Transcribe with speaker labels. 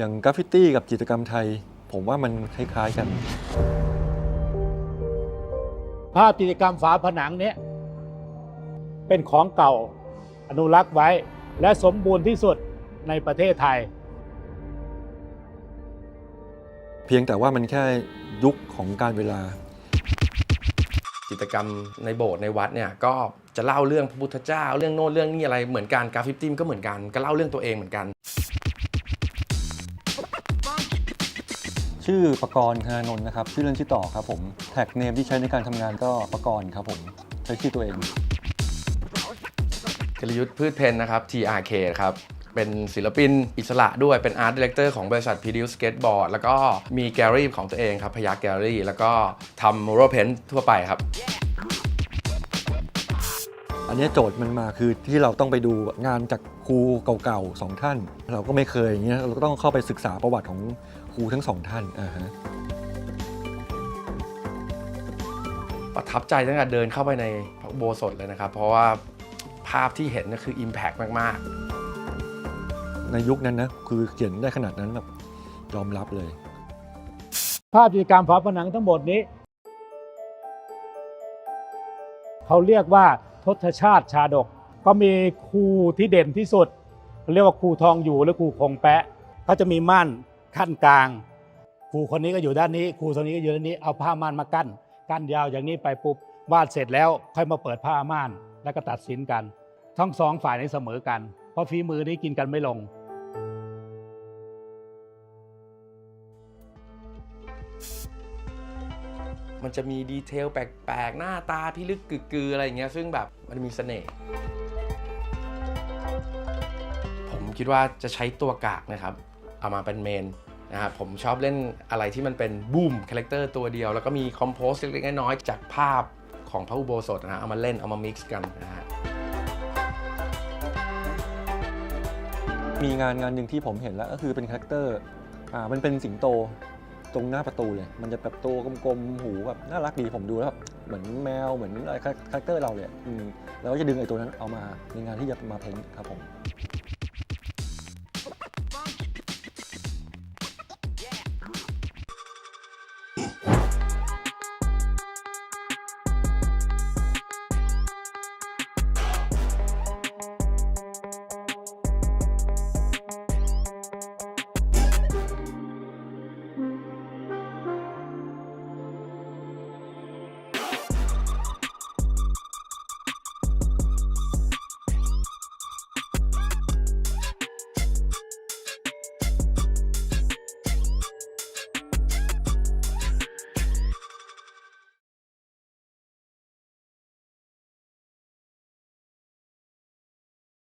Speaker 1: อย่างกราฟฟิตี้กับจิตรกรรมไทย ผมว่ามันคล้ายๆกัน
Speaker 2: ภาพกิจกรรมฝาผนังเนี้ยเป็นของเก่าอนุรักษ์ไว้และสมบูรณ์ที่สุดในประเทศไทย
Speaker 1: เพียงแต่ว่ามันแค่ยุคของการเวลา
Speaker 3: จิตรกรรมในโบสถ์ในวัดเนี่ยก็จะเล่าเรื่องพระพุทธเจ้า เรื่องโน้นเรื่องนี้อะไรเหมือนกันกราฟิตี้ก็เหมือนกันก็เล่าเรื่องตัวเองเหมือนกัน
Speaker 1: ชื่อประกรณ์ธนานนท์นะครับ ชื่อเล่นชื่อต่อครับผมแท็กเนมที่ใช้ในการทำงานก็ประกรณ์ครับผม ใช้ชื่อตัวเอง
Speaker 3: กลยุทธ์พืชเพนนะครับ TRK ครับ เป็นศิลปินอิสระด้วยเป็นอาร์ตดีเลกเตอร์ของบริษัท Produce Skateboard แล้วก็มีแกลเลอรี่ของตัวเองครับ พยักแกลเลอรี่ แล้วก็ทำมูโรเพนทั่วไปครับ
Speaker 1: อันเนี้ยโจทย์มันมาคือที่เราต้องไปดูงานจากครูเก่าๆสองท่าน เราก็ไม่เคยอย่างเงี้ยเราก็ต้องเข้าไปศึกษาประวัติของครูทั้งสองท่านอ่าฮะ
Speaker 3: ประทับใจตั้งแต่เดินเข้าไปในพระอุโบสถเลยนะครับ เพราะว่าภาพที่เห็นก็คือ Impact มากๆ
Speaker 1: ในยุคนั้นนะคือเขียนได้ขนาดนั้นแบบยอมรับเลย
Speaker 2: ภาพกิจกรรมฝาผนังทั้งหมดนี้ เขาเรียกว่า ทศชาติชาดก ก็มีครูที่เด่นที่สุดเรียกว่าครูทองอยู่หรือครูคงแปะเขาจะมีม่านขั้นกลางครูคนนี้ก็อยู่ด้านนี้ครูคนนี้ก็อยู่ด้านนี้เอาผ้าม่านมากั้นกั้นยาวอย่างนี้ไปปุ๊บวาดเสร็จแล้วค่อยมาเปิดผ้าม่านแล้วก็ตัดสินกัน ทั้งสองฝ่ายนี้เสมอกัน เพราะฝีมือนี้กินกันไม่ลง
Speaker 3: มันจะมีดีเทลแปลกๆ หน้าตาพิลึกกึกกืออะไรอย่างเงี้ยซึ่งแบบมันมีเสน่ห์ผมคิดว่าจะใช้ตัวกากนะครับ เอามาเป็นเมนนะครับผมชอบเล่นอะไรที่มันเป็นบูมคาแรคเตอร์ตัวเดียว แล้วก็มีคอมโพสเล็กๆน้อยๆจากภาพของพระอุโบสถนะฮะเอามาเล่นเอามามิกซ์กันนะฮะ
Speaker 1: มีงานงานหนึ่งที่ผมเห็นแล้วก็คือเป็นคาแรคเตอร์อ่ามันเป็นสิงโต ตรงหน้าประตูเลย มันจะแบบตัวกลมๆ หูแบบน่ารักดีผมดูแล้วแบบเหมือนแมวเหมือนอะไรคาแรคเตอร์เราเลยอืมแล้วก็จะดึงไอ้ตัวนั้นเอามาในงานที่จะมาเพ้นครับผม